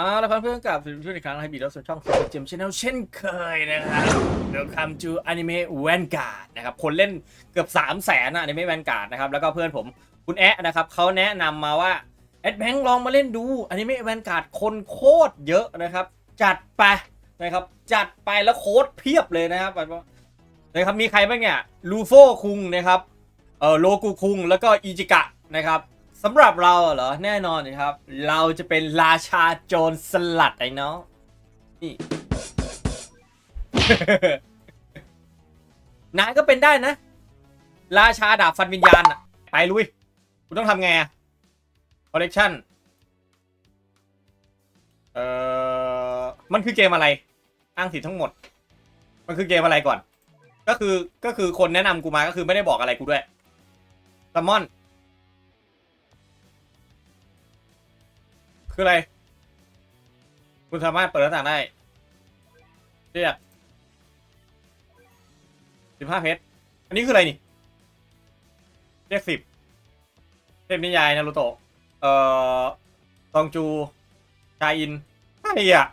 เอาละครับเพื่อนกับสิ่งที่อีกครั้งให้บีดแล้วสู่ช่องของเจมชแนลเช่นเคยนะครับ Welcome to Anime Vanguard นะครับ คนเล่นเกือบ 3 0 0แสนอะ Anime Vanguard นะครับ แล้วก็เพื่อนผมคุณแอะนะครับเขาแนะนำมาว่าแอดแบงค์ลองมาเล่นดู Anime Vanguard คนโคตรเยอะนะครับ จัดไปนะครับ จัดไปแล้วโค้ดเพียบเลยนะครับนะครับมีใครบ้างเนี่ยลูโฟคุงนะครับเออโลกูคุงแล้วก็อิจิกะนะครับ สำหรับเราเหรอ แน่นอนนะครับ เราจะเป็นราชาโจรสลัดไอ้น้องนี่ นายก็เป็นได้นะ ราชาดาบฟันวิญญาณอะไปลุยคุณต้องทำไงอะคอลเลกชันเอ่อ มันคือเกมอะไร อ้างสิทธิ์ทั้งหมด มันคือเกมอะไรก่อน ก็คือก็คือคนแนะนำกูมาก็คือไม่ได้บอกอะไรกูด้วยซัมมอน คืออะไร คุณสามารถเปิดหน้าต่างได้ เรียกสิบห้าเพชร อันนี้คืออะไรนี่ เรียกสิบเทพนิยายนารูโตะ เอ่อตองจูชาอินใช่อะ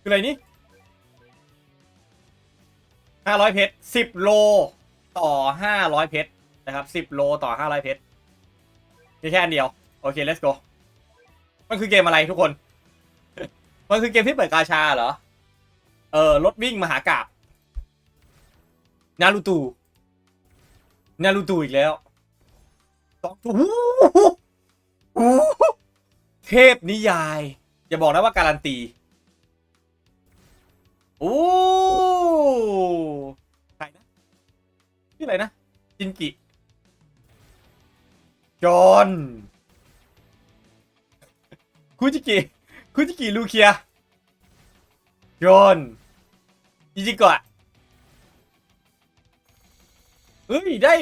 คืออะไรนี่ห้าร้อยเพชรสิบโล ต่อห้าร้อยเพชรนะครับสิบโลต่อห้าร้อยเพชร มีแค่อันเดียว โอเค let's go มันคือเกมอะไรทุกคน มันคือเกมที่เปิดกาชาเหรอ เออรถวิ่งมหากาบนารูตูนารูตูอีกแล้วสองตัวโอ้โหเทพนิยาย อย่าบอกนะว่าการันตี โอ้ใครนะชื่ออะไรนะจินกิ จอนคุจิกิคุจิกิลูเคียจอนอิจิโกะเฮ้ยได้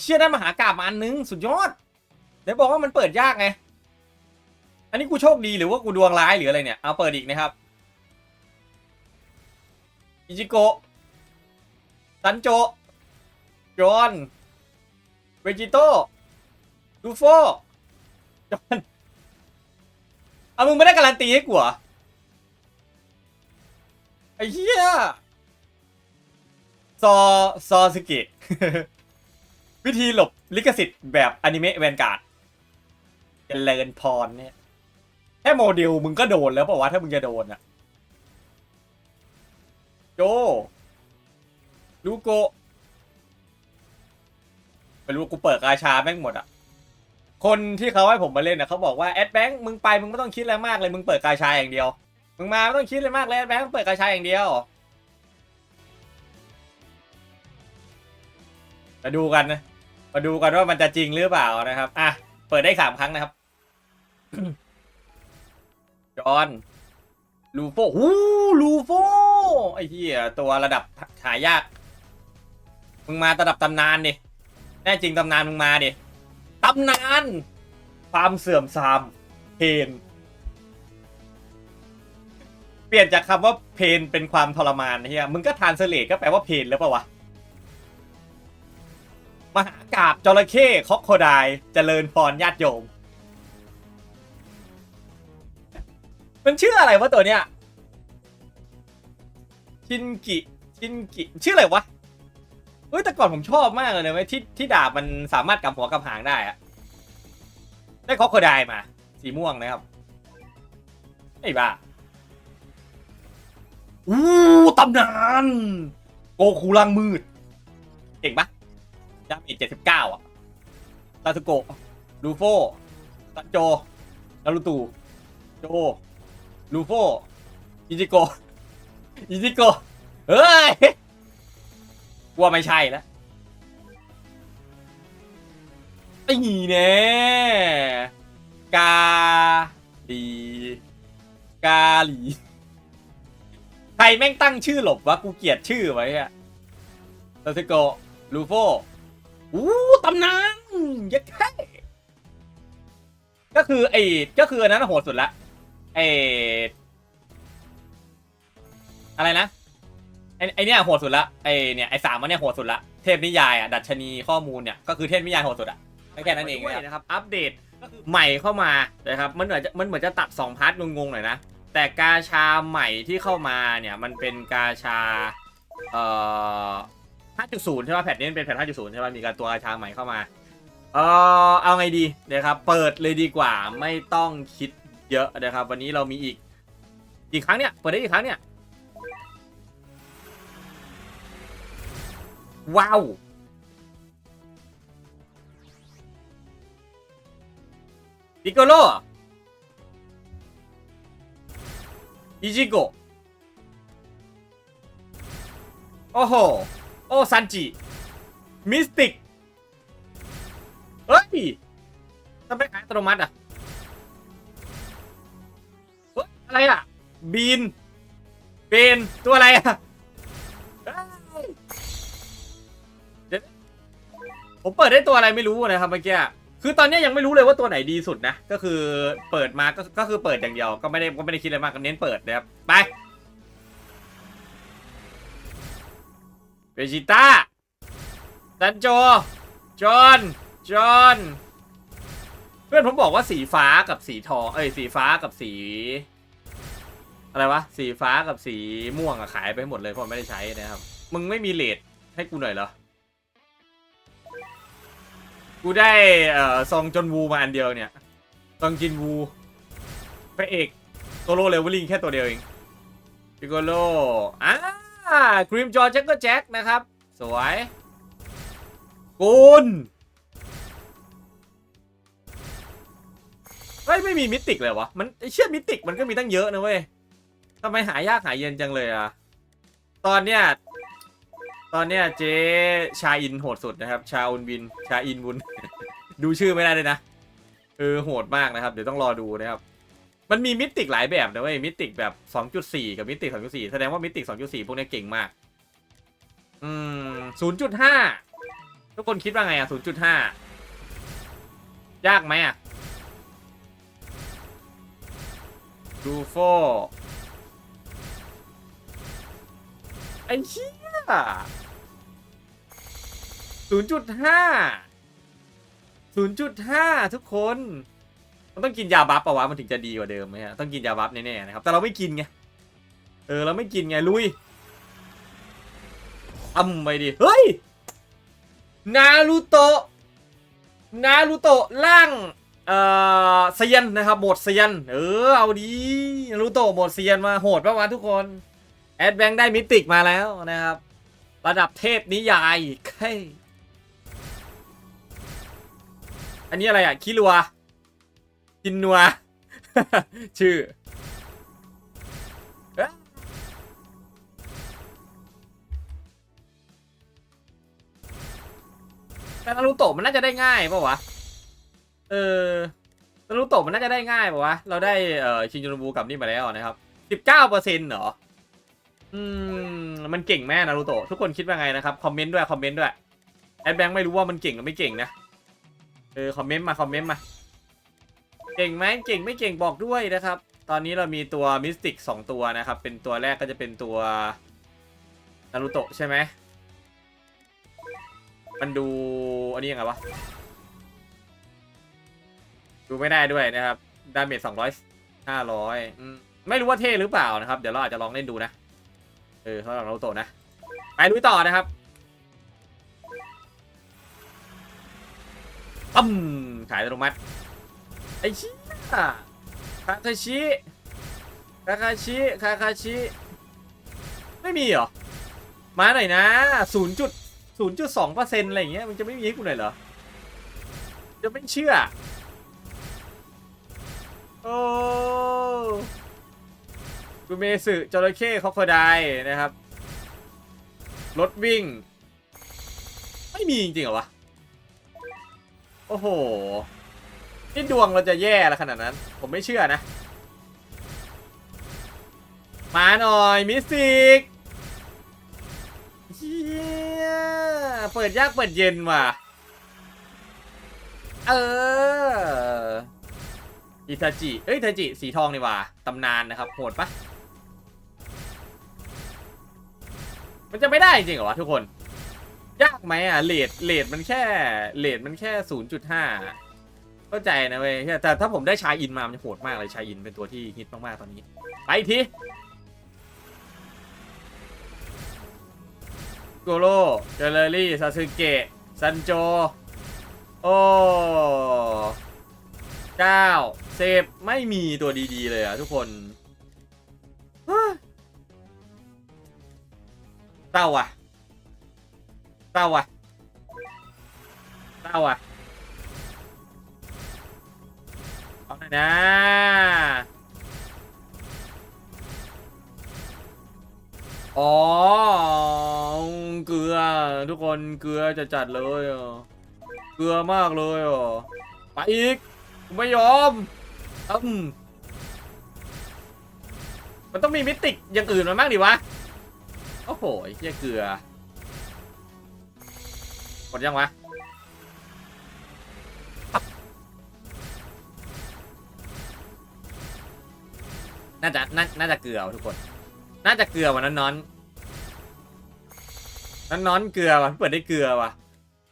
เชี่ยได้มหากาบมาอันนึง สุดยอดไหนบอกว่ามันเปิดยากไง อันนี้กูโชคดีหรือว่ากูดวงร้ายหรืออะไรเนี่ย เอาเปิดอีกนะครับ อิจิโกะซันโจจอนเวจิโต้ ลูโฟจอนเอามึงไม่ได้การันตีให้กูเหรอไอ้เหี้ยซอซอสกิวิธีหลบลิขสิทธิ์แบบอนิเมะแวนการ์ดเจริญพรเนี่ยแค่โมเดลมึงก็โดนแล้วป่าวะถ้ามึงจะโดนอะโจลูโกไม่รู้กูเปิดกาชาแม่งหมดอะ คนที่เขาให้ผมมาเล่นนะเขาบอกว่าแอดแบงค์มึงไปมึงไม่ต้องคิดอะไรมากเลยมึงเปิดกาชายอย่างเดียว มึงมาไม่ต้องคิดอะไรมากเลยแอดแบงค์เปิดกาชายอย่างเดียวมาดูกันนะมาดูกันว่ามันจะจริงหรือเปล่านะครับอะเปิดได้สามครั้งนะครับจอห์นลูโฟหูลูโฟไอ้เหี้ยตัวระดับหายาก มึงมาระดับตำนานดิ แน่จริงตำนานมึงมาดิ ตำนาน ความเสื่อมทรามเพนเปลี่ยนจากคำว่าเพนเป็นความทรมานนะเฮียมึงก็ทานเสลก็แปลว่าเพนแล้วปะวะมหากาบจระเข้คอกโคไดายเจริญพรญาติโยม มันชื่ออะไรวะตัวเนี้ยชินกิชินกิ ชื่ออะไรวะ ฮ้ยแต่ก่อนผมชอบมากเลยนะเว้ยที่ที่ดาบมันสามารถกำหัวกำหางได้อะได้คอกโคไดมา สีม่วงนะครับไอ้บ้าอู้ตำนานโกคูลังมืด เก่งปะดาเมจเจ็ดสิบเก้าอะซาสโกลูโฟซันโจนารูตูโจลูโฟอิจิโกอิจิโกเฮ้ย ว่าไม่ใช่แล้วไอ้นี่แน่กาลีกาลีใครแม่งตั้งชื่อหลบวะกูเกลียดชื่อไว้อะซาสึโกะลูโฟอู้ตำนานยักษ์แค่ก็คือไอ้ก็คืออันนั้นโหดสุดละไอ้อะไรนะ ไอไอเนี่ยโหดสุดละไอเนี่ยไอสามมันเนี่ยโหดสุดละเทพนิยายอะดัชนีข้อมูลเนี่ยก็คือเทพนิยายโหดสุดอะแค่นั้นเองนะครับอัปเดตใหม่เข้ามานะครับมันเหมือนจะมันเหมือนจะตัดสองพาร์ทงงๆหน่อยนะแต่กาชาใหม่ที่เข้ามาเนี่ยมันเป็นกาชาเอ่อ5.0 ใช่ป่ะแพทนี้มันเป็นแพท5.0 ใช่ป่ะมีการตัวกาชาใหม่เข้ามาเออเอาไงดีนะครับเปิดเลยดีกว่าไม่ต้องคิดเยอะนะครับ วันนี้เรามีอีกอีกครั้งเนี่ยเปิดได้อีกครั้งเนี่ย ว้าวปิโกโลอิจิโกโอ้โห โอ้ซันจิ มิสติก เฮ้ยทำไมขายอัตโนมัติอะ เฮ้ย อะไรอะ บีน เบน ตัวอะไรอะ ผมเปิดได้ตัวอะไรไม่รู้นะครับเมื่อกี้คือตอนนี้ยังไม่รู้เลยว่าตัวไหนดีสุดนะ ก็คือเปิดมาก็ก็คือเปิดอย่างเดียวก็ไม่ได้ก็ไม่ได้คิดอะไรมากก็เน้นเปิดนะครับไปเวจิต้าซันโจจอนจอนเพื่อนผมบอกว่าสีฟ้ากับสีทองเอ้ยสีฟ้ากับสีอะไรวะสีฟ้ากับสีม่วงอะขายไปหมดเลยเพราะไม่ได้ใช้นะครับ มึงไม่มีเลทให้กูหน่อยเหรอ กูได้เอ่อซองจนวูมาอันเดียวเนี่ยซองจินวูพระเอกโซโล่เลเวลลิ่งแค่ตัวเดียวเองพิโกโลอ่ากรีมจอแจ็คก็แจ็คนะครับ สวยกุลเฮ้ยไม่มีมิติกเลยวะมันเชื่อมิติกมันก็มีตั้งเยอะนะเว้ยทำไมหายากหายเย็นจังเลยอะตอนเนี้ย ตอนเนี้ยเจ๊ชาอินโหดสุดนะครับ ชาอุนวิน ชาอินวุนดูชื่อไม่ได้เลยนะเออโหดมากนะครับ เดี๋ยวต้องรอดูนะครับ มันมีมิติหลายแบบนะเว้ยมิติแบบ 2.4 กับมิติ 2.4 แสดงว่ามิติ 2.4 พวกนี้เก่งมาก อืม 0.5 ทุกคนคิดว่าไงอะ 0.5 ยากไหมอะดูโฟไอ้ชี่ย ศูนย์จุดห้าศูนย์จุดห้าทุกคนมันต้องกินยาบัฟปะวะมันถึงจะดีกว่าเดิมไหมฮะต้องกินยาบัฟแน่ๆนะครับ แต่เราไม่กินไง เออเราไม่กินไงลุยอ้ำไปดิ เฮ้ย นารูโตะ นารูโตะล่าง เอ่อเซียนนะครับโหมดเซียน เออเอาดี นารูโตะโหมดเซียนมาโหดปะวะทุกคน แอดแบงค์ได้มิติกมาแล้วนะครับ ระดับเทพนิยายเฮ้ยอันนี้อะไรอะ คิรัวกินนัว ชื่อ แต่นารูโตะมันน่าจะได้ง่ายป่าวะ เออนารูโตะมันน่าจะได้ง่ายป่าวะ เราได้เอ่อชินจูนบูกับนี่มาแล้วนะครับสิบเก้าเปอร์เซ็นต์เหรอ อืมมันเก่งแม่นารูโตะทุกคนคิดว่าไงนะครับคอมเมนต์ด้วยคอมเมนต์ด้วยแอดแบงค์ไม่รู้ว่ามันเก่งหรือไม่เก่งนะเออคอมเมนต์มาคอมเมนต์มาเก่งไหมเก่งไม่เก่งบอกด้วยนะครับ ตอนนี้เรามีตัวมิสติกสองตัวนะครับ เป็นตัวแรกก็จะเป็นตัวนารูโตะใช่ไหมมันดูอันนี้ยังไงวะดูไม่ได้ด้วยนะครับดาเมจสองร้อยห้าร้อยไม่รู้ว่าเท่หรือเปล่านะครับ เดี๋ยวเราอาจจะลองเล่นดูนะ เออสำหรับนารูโตนะ ไปลุยต่อนะครับปั๊มขายอัตโนมัติไอ้ชี่ยคาคาชิคาคาชิคาคาชิไม่มีเหรอ มาหน่อยนะศูนย์จุดศูนย์จุดสองเปอร์เซ็นต์อะไรอย่างเงี้ยมันจะไม่มีให้กูหน่อยเหรอ จะไม่เชื่อ โอ้ กูเมสึจระเข้คอคไดนะครับ รถวิ่ง ไม่มีจริงๆเหรอวะ โอ้โห นี่ดวงเราจะแย่แล้วขนาดนั้น ผมไม่เชื่อนะ มาหน่อยมิสติกเฮียเปิดยากเปิดเย็นว่ะ เอออิทาจิ เอ้ยอิทาจิ สีทองนี่ว่ะตำนานนะครับ โหดปะ มันจะไม่ได้จริงเหรอวะทุกคน ยากไหมอะเลดเลดมันแค่เลดมันแค่ศูนย์จุดห้าเข้าใจนะเว้ยแต่ถ้าผมได้ชายอินมา มันจะโหดมากเลยชายอินเป็นตัวที่ฮิตมากๆตอนนี้ ไปทีโกโร่เจเลอรี่ซาสึเกะซันโจ โอ้เก้าเซฟไม่มีตัวดีๆเลยอะทุกคน เฮ้ยเศร้าอะเศร้าอะเศร้าอะเอาหน่อยนะอ๋อเกลือ ทุกคนเกลือจะจัดเลยเกลือมากเลยอะไปอีกไม่ยอมอืมมันต้องมีมิติอย่างอื่นมาบ้างดิวะ โอ้โหไอ้เหี้ยเกลือหมดยังวะ น่าจะน่าน่าจะเกลือว่ะทุกคน น่าจะเกลือวันนั้นนอนนั้นนอนเกลือว่ะเปิดได้เกลือว่ะ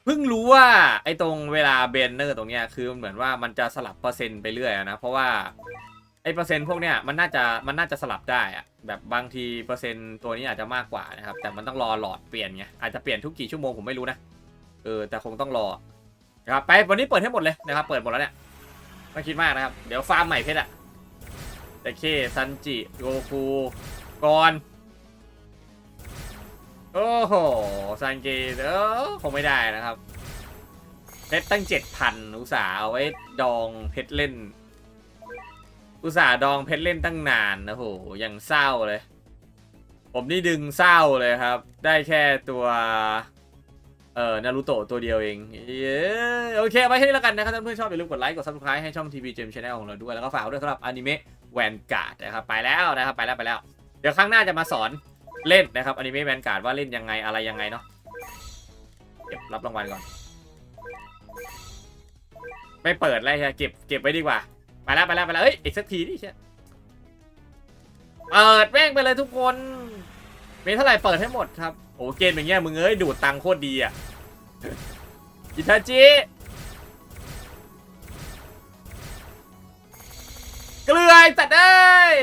เพิ่งรู้ว่าไอ้ตรงเวลาเบนเนอร์ตรงเนี้ยคือเหมือนว่ามันจะสลับเปอร์เซ็นต์ไปเรื่อยอะนะ เพราะว่า ไอเปอร์เซ็นต์พวกเนี้ยมันน่าจะมันน่าจะสลับได้อะแบบบางทีเปอร์เซ็นต์ตัวนี้อาจจะมากกว่านะครับ แต่มันต้องรอหลอดเปลี่ยนไงอาจจะเปลี่ยนทุกกี่ชั่วโมงผมไม่รู้นะเออแต่คงต้องรอนะครับไปวันนี้เปิดให้หมดเลยนะครับ เปิดหมดแล้วเนี่ยไม่คิดมากนะครับ เดี๋ยวฟาร์มใหม่เพชรอะแต่เคซันจิโกคูกอนโอ้โหซันเกเออคงไม่ได้นะครับเพชรตั้งเจ็ดพันอุตสาห์เอาไว้ดองเพชรเล่น อุตส่าห์ดองเพชรเล่นตั้งนานนะโหยังเศร้าเลย ผมนี่ดึงเศร้าเลยครับ ได้แค่ตัวเอ่อนารูโตะตัวเดียวเองเย้โอเคไปแค่นี้แล้วกันนะครับถ้าเพื่อนๆชอบอย่าลืมกดไลค์กด subscribe ให้ช่อง TV Gem Channel ของเราด้วย แล้วก็ฝากด้วยสำหรับอนิเมะแวนการ์ดนะครับไปแล้วนะครับไปแล้วไปแล้ว เดี๋ยวครั้งหน้าจะมาสอนเล่นนะครับอนิเมะแวนการ์ดว่าเล่นยังไงอะไรยังไงเนาะเก็บรับรางวัลก่อน ไม่เปิดเลยใช่เก็บเก็บไว้ดีกว่า ไปแล้วไปแล้วไปแล้วเอ้ยอีกสักทีดิเช่ยเปิดแม่งไปเลยทุกคนมีเท่าไหร่เปิดให้หมดครับโอ้เกมอย่างเงี้ยมึงเอ้ยดูดตังโคตรดีอะอิทาจิเกลือจัดเอ้ย